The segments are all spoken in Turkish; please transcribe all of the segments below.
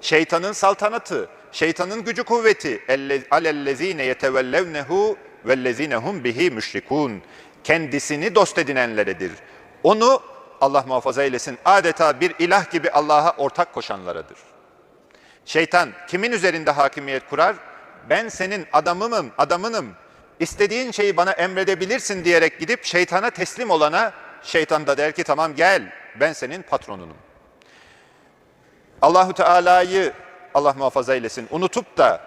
şeytanın saltanatı, şeytanın gücü kuvveti. Elle- Alellezine yetevellevnehu vellezinehum bihi müşrikun. Kendisini dost edinenleredir. Onu Allah muhafaza eylesin adeta bir ilah gibi Allah'a ortak koşanlaradır. Şeytan kimin üzerinde hakimiyet kurar? Ben senin adamımım, adamınım. İstediğin şeyi bana emredebilirsin diyerek gidip şeytana teslim olana şeytan da der ki tamam gel ben senin patronunum. Allahu Teala'yı Allah muhafaza eylesin unutup da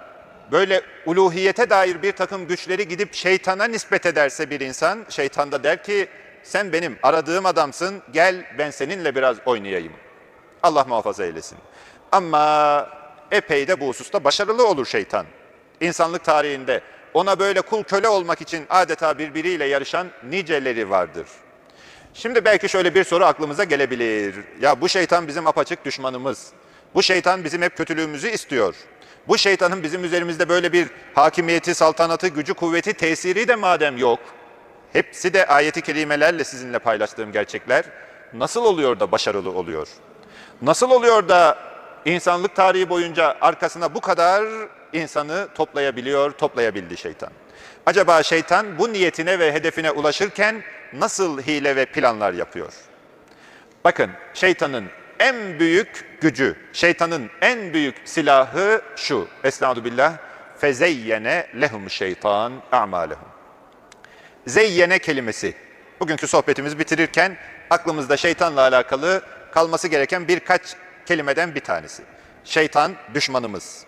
böyle uluhiyete dair bir takım güçleri gidip şeytana nispet ederse bir insan, şeytan da der ki sen benim aradığım adamsın, gel ben seninle biraz oynayayım. Allah muhafaza eylesin. Ama epey de bu hususta başarılı olur şeytan. İnsanlık tarihinde ona böyle kul köle olmak için adeta birbiriyle yarışan niceleri vardır. Şimdi belki şöyle bir soru aklımıza gelebilir. Ya bu şeytan bizim apaçık düşmanımız. Bu şeytan bizim hep kötülüğümüzü istiyor. Bu şeytanın bizim üzerimizde böyle bir hakimiyeti, saltanatı, gücü, kuvveti, tesiri de madem yok. Hepsi de ayeti kerimelerle sizinle paylaştığım gerçekler. Nasıl oluyor da başarılı oluyor? Nasıl oluyor da insanlık tarihi boyunca arkasına bu kadar insanı toplayabiliyor, toplayabildi şeytan? Acaba şeytan bu niyetine ve hedefine ulaşırken nasıl hile ve planlar yapıyor? Bakın şeytanın en büyük gücü, şeytanın en büyük silahı şu. Estağdu billah. Fezeyyene lehum şeytan a'malehum. Zeyyene kelimesi. Bugünkü sohbetimizi bitirirken aklımızda şeytanla alakalı kalması gereken birkaç kelimeden bir tanesi. Şeytan düşmanımız.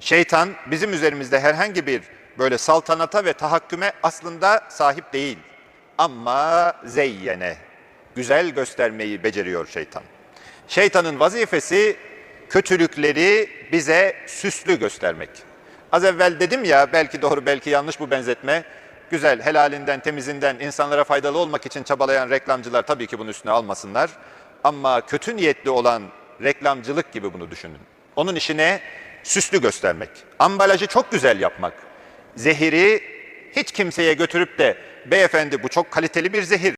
Şeytan bizim üzerimizde herhangi bir böyle saltanata ve tahakküme aslında sahip değil. Ama zeyyene, güzel göstermeyi beceriyor şeytan. Şeytanın vazifesi kötülükleri bize süslü göstermek. Az evvel dedim ya belki doğru belki yanlış bu benzetme. Güzel, helalinden, temizinden insanlara faydalı olmak için çabalayan reklamcılar tabii ki bunun üstüne almasınlar. Ama kötü niyetli olan reklamcılık gibi bunu düşünün. Onun işine süslü göstermek. Ambalajı çok güzel yapmak. Zehiri hiç kimseye götürüp de beyefendi bu çok kaliteli bir zehir.